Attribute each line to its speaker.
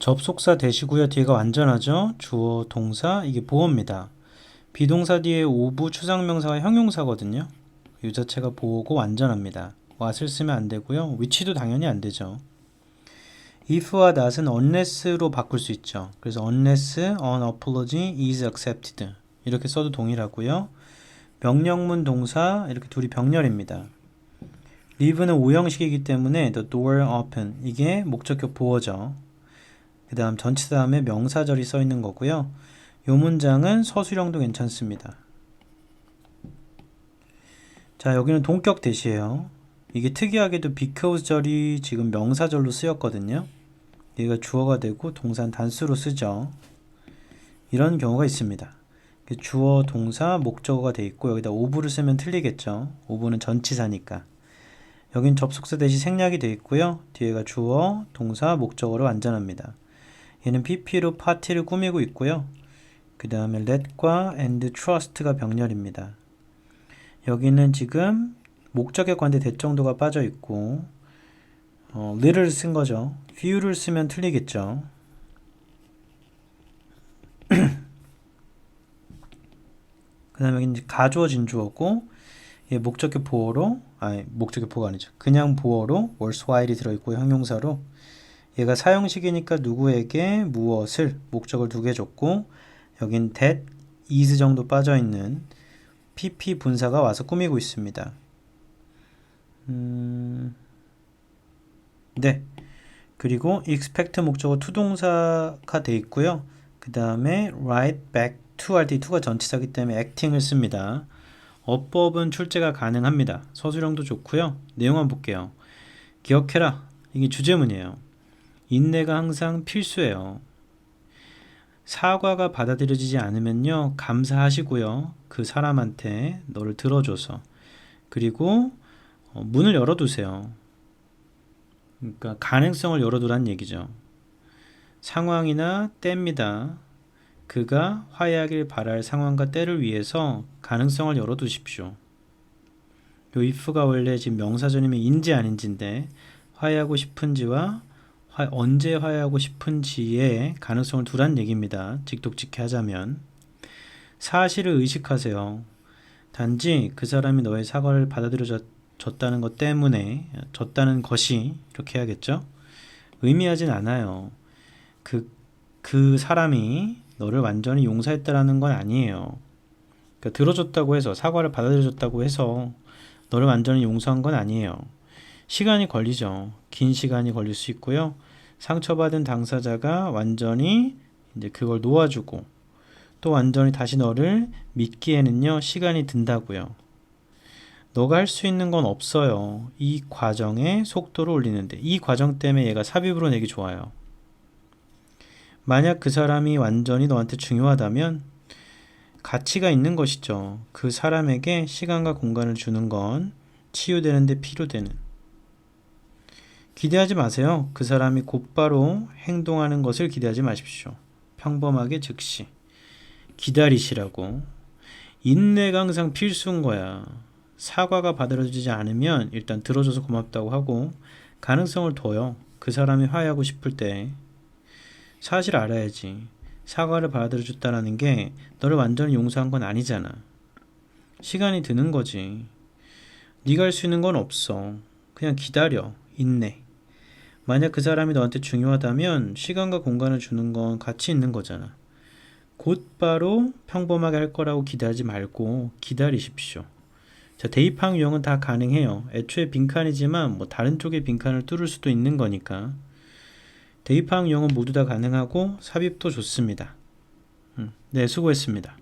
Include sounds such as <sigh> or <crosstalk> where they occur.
Speaker 1: 접속사 대시고요. 뒤가 완전하죠. 주어, 동사, 이게 보어입니다. 비동사 뒤에 오부 추상명사가 형용사거든요. 이 자체가 보어고 완전합니다. what을 쓰면 안 되고요. which도 당연히 안 되죠. if와 not은 unless로 바꿀 수 있죠. 그래서 unless an apology is accepted 이렇게 써도 동일하고요. 명령문 동사 이렇게 둘이 병렬입니다. leave는 오형식이기 때문에 the door open 이게 목적격 보어죠. 그 다음 전치사 다음에 명사절이 써 있는 거고요. 요 문장은 서술형도 괜찮습니다. 자, 여기는 동격 대시예요. 이게 특이하게도 because 절이 지금 명사절로 쓰였거든요. 얘가 주어가 되고 동사는 단수로 쓰죠. 이런 경우가 있습니다. 그 주어, 동사, 목적어가 돼 있고 여기다 오브를 쓰면 틀리겠죠. 오브는 전치사니까. 여긴 접속사 대시 생략이 돼 있고요. 뒤에가 주어, 동사, 목적어로 완전합니다. 얘는 PP로 파티를 꾸미고 있고요. 그 다음에 let과 and trust가 병렬입니다. 여기는 지금 목적의 관대 대정도가 빠져 있고 어, little를 쓴 거죠. few를 쓰면 틀리겠죠. <clears throat> 그 다음에 이제 가주어 진주어고 얘 목적격 보어로 아니 목적격 보어가 아니죠. 그냥 보어로 was while이 들어있고 형용사로 얘가 사형식이니까 누구에게 무엇을 목적을 두 개 줬고 여긴 that, is 정도 빠져있는 pp 분사가 와서 꾸미고 있습니다. 음, 네. 그리고 expect 목적어 투동사가 돼 있고요. 그 다음에 write back to 할때 to가 전치사기 때문에 acting을 씁니다. 어법은 출제가 가능합니다. 서술형도 좋고요. 내용 한번 볼게요. 기억해라. 이게 주제문이에요. 인내가 항상 필수예요. 사과가 받아들여지지 않으면요, 감사하시고요. 그 사람한테 너를 들어줘서. 그리고 어, 문을 열어두세요. 그러니까 가능성을 열어두란 얘기죠. 상황이나 때입니다. 그가 화해하길 바랄 상황과 때를 위해서 가능성을 열어두십시오. 요 if가 원래 지금 명사전이면 인지 아닌지인데 화해하고 싶은지와 화- 언제 화해하고 싶은지에 가능성을 두란 얘기입니다. 직독직해 하자면 사실을 의식하세요. 단지 그 사람이 너의 사과를 받아들여 줬다는 것 때문에 줬다는 것이 이렇게 해야겠죠? 의미하진 않아요. 그, 그 사람이 너를 완전히 용서했다라는 건 아니에요. 그러니까 들어줬다고 해서 사과를 받아들여줬다고 해서 너를 완전히 용서한 건 아니에요. 시간이 걸리죠. 긴 시간이 걸릴 수 있고요. 상처받은 당사자가 완전히 이제 그걸 놓아주고 또 완전히 다시 너를 믿기에는요 시간이 든다고요. 너가 할 수 있는 건 없어요. 이 과정의 속도를 올리는데 이 과정 때문에 얘가 삽입으로 내기 좋아요. 만약 그 사람이 완전히 너한테 중요하다면 가치가 있는 것이죠. 그 사람에게 시간과 공간을 주는 건 치유되는데 필요되는. 기대하지 마세요. 그 사람이 곧바로 행동하는 것을 기대하지 마십시오. 평범하게 즉시. 기다리시라고. 인내가 항상 필수인 거야. 사과가 받아들여지지 않으면 일단 들어줘서 고맙다고 하고 가능성을 둬요. 그 사람이 화해하고 싶을 때 사실 알아야지. 사과를 받아들여줬다라는 게 너를 완전히 용서한 건 아니잖아. 시간이 드는 거지. 네가 할 수 있는 건 없어. 그냥 기다려. 인내. 만약 그 사람이 너한테 중요하다면 시간과 공간을 주는 건 가치 있는 거잖아. 곧바로 평범하게 할 거라고 기대하지 말고 기다리십시오. 자, 대입항 유형은 다 가능해요. 애초에 빈칸이지만 뭐 다른 쪽에 빈칸을 뚫을 수도 있는 거니까. 대입항 유형은 모두 다 가능하고 삽입도 좋습니다. 음, 네, 수고했습니다.